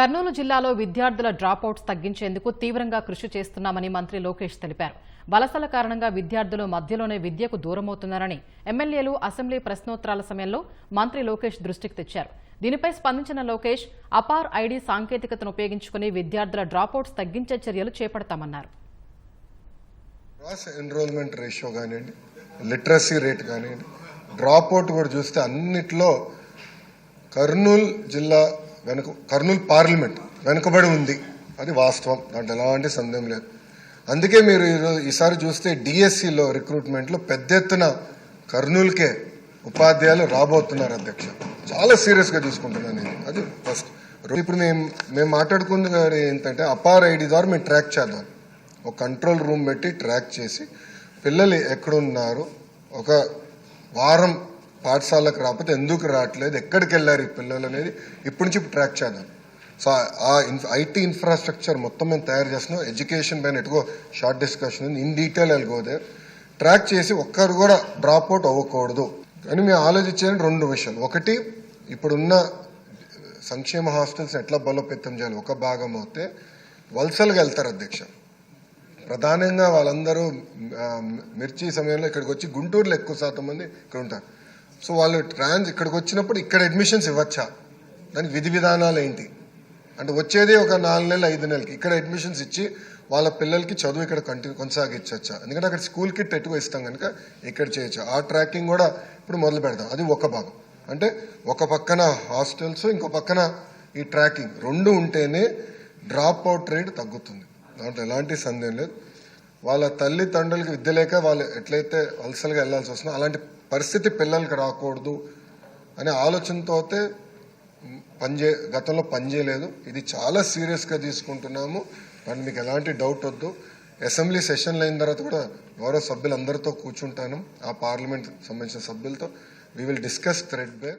కర్నూలు జిల్లాలో విద్యార్థుల డ్రాపౌట్స్ తగ్గించేందుకు తీవ్రంగా కృషి చేస్తున్నామని మంత్రి లోకేష్ తెలిపారు. వలసల కారణంగా విద్యార్థులు మధ్యలోనే విద్యకు దూరమవుతున్నారని ఎమ్మెల్యేలు అసెంబ్లీ ప్రశ్నోత్తరాల సమయంలో మంత్రి లోకేష్ దృష్టికి తెచ్చారు. దీనిపై స్పందించిన లోకేష్ అపార్ ఐడి సాంకేతికతను ఉపయోగించుకుని విద్యార్థుల డ్రాపౌట్స్ తగ్గించే చర్యలు చేపడతామన్నారు. ఎన్రోల్మెంట్ రేషియో కానివ్వండి లిటరసీ రేట్ కానివ్వండి కూడా చూస్తే అన్నిట్లో కర్నూలు జిల్లా వెనుక కర్నూలు పార్లమెంట్ వెనుకబడి ఉంది. అది వాస్తవం. దాంట్లో ఎలాంటి సందేహం లేదు. అందుకే మీరు ఈరోజు ఈసారి చూస్తే డిఎస్సిలో రిక్రూట్మెంట్లో పెద్ద ఎత్తున కర్నూలుకే ఉపాధ్యాయులు రాబోతున్నారు అధ్యక్ష. చాలా సీరియస్గా తీసుకుంటున్నాను నేను. అది ఫస్ట్. ఇప్పుడు మేము మేము మాట్లాడుకుంది ఏంటంటే అపార్ ఐడి ద్వారా మేము ట్రాక్ చేద్దాం. ఒక కంట్రోల్ రూమ్ పెట్టి ట్రాక్ చేసి పిల్లలు ఎక్కడున్నారు? ఒక వారం పాఠశాలకు రాకపోతే ఎందుకు రావట్లేదు? ఎక్కడికి వెళ్ళారు ఈ పిల్లలు అనేది ఇప్పటి నుంచి ట్రాక్ చేద్దాం. సో ఆ ఐటీ ఇన్ఫ్రాస్ట్రక్చర్ మొత్తం మేము తయారు చేస్తున్నాం. ఎడ్యుకేషన్ పైన ఎటుకో షార్ట్ డిస్కషన్ ఉంది. ఇన్ డీటెయిల్ వెళ్ళిపోతే ట్రాక్ చేసి ఒక్కరు కూడా డ్రాప్ అవుట్ అవ్వకూడదు. కానీ మేము ఆలోచించేది రెండు విషయాలు. ఒకటి ఇప్పుడున్న సంక్షేమ హాస్టల్స్ ఎట్లా బలోపేతం చేయాలి? ఒక భాగం అయితే వలసలుగా వెళ్తారు అధ్యక్ష. ప్రధానంగా వాళ్ళందరూ మిర్చి సమయంలో ఇక్కడికి వచ్చి గుంటూరులో ఎక్కువ శాతం మంది ఇక్కడ ఉంటారు. సో వాళ్ళు ట్రాన్స్ ఇక్కడికి వచ్చినప్పుడు ఇక్కడ అడ్మిషన్స్ ఇవ్వచ్చా? దానికి విధి విధానాలు ఏంటి? అంటే వచ్చేది ఒక నాలుగు నెలలు ఐదు నెలలకి. ఇక్కడ అడ్మిషన్స్ ఇచ్చి వాళ్ళ పిల్లలకి చదువు ఇక్కడ కంటిన్యూ కొనసాగించవచ్చా ఎందుకంటే అక్కడ స్కూల్ కిట్ ఎక్కువ ఇస్తాం కనుక ఇక్కడ చేయొచ్చు. ఆ ట్రాకింగ్ కూడా ఇప్పుడు మొదలు పెడతాం అది ఒక భాగం. అంటే ఒక పక్కన హాస్టల్స్ ఇంకో పక్కన ఈ ట్రాకింగ్ రెండు ఉంటేనే డ్రాప్ అవుట్ రేట్ తగ్గుతుంది. దాంట్లో ఎలాంటి సందేహం లేదు. వాళ్ళ తల్లిదండ్రులకి విద్య లేక వాళ్ళు ఎట్లయితే వలసలుగా వెళ్ళాల్సి వస్తుందో అలాంటి పరిస్థితి పిల్లలకి రాకూడదు అనే ఆలోచనతో అయితే పనిచే గతంలో పనిచేయలేదు. ఇది చాలా సీరియస్గా తీసుకుంటున్నాము. దాన్ని మీకు ఎలాంటి డౌట్ వద్దు. అసెంబ్లీ సెషన్లు అయిన తర్వాత కూడా గౌరవ సభ్యులందరితో కూర్చుంటాను ఆ పార్లమెంట్ సంబంధించిన సభ్యులతో. We will discuss threadbare